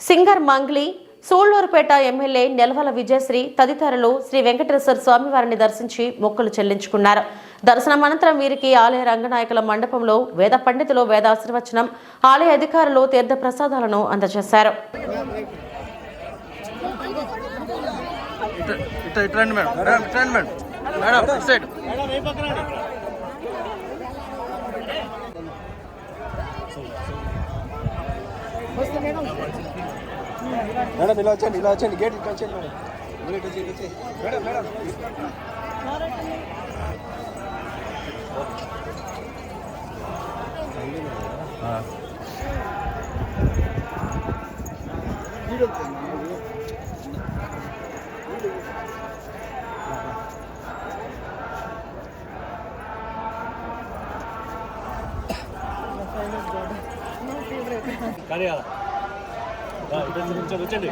Singer Mangli Sullurpeta MLA Nelavala Vijayasree తదితరులు శ్రీ వెంకటేశ్వర స్వామివారిని దర్శించి మొక్కులు చెల్లించుకున్నారు. దర్శనం అనంతరం వీరికి ఆలయ రంగనాయకుల మండపంలో వేద పండితులు వేదాశీర్వచనం ఆలయ అధికారులు తీర్థ ప్రసాదాలను అందజేశారు మేడం. మేడం ఇలా వచ్చండి ఇలా వచ్చండి గేట్ ఇట్లా వచ్చండి మేడం. ఇటు వచ్చి, మేడం వచ్చి. మేడం 啊，这是叫做这里。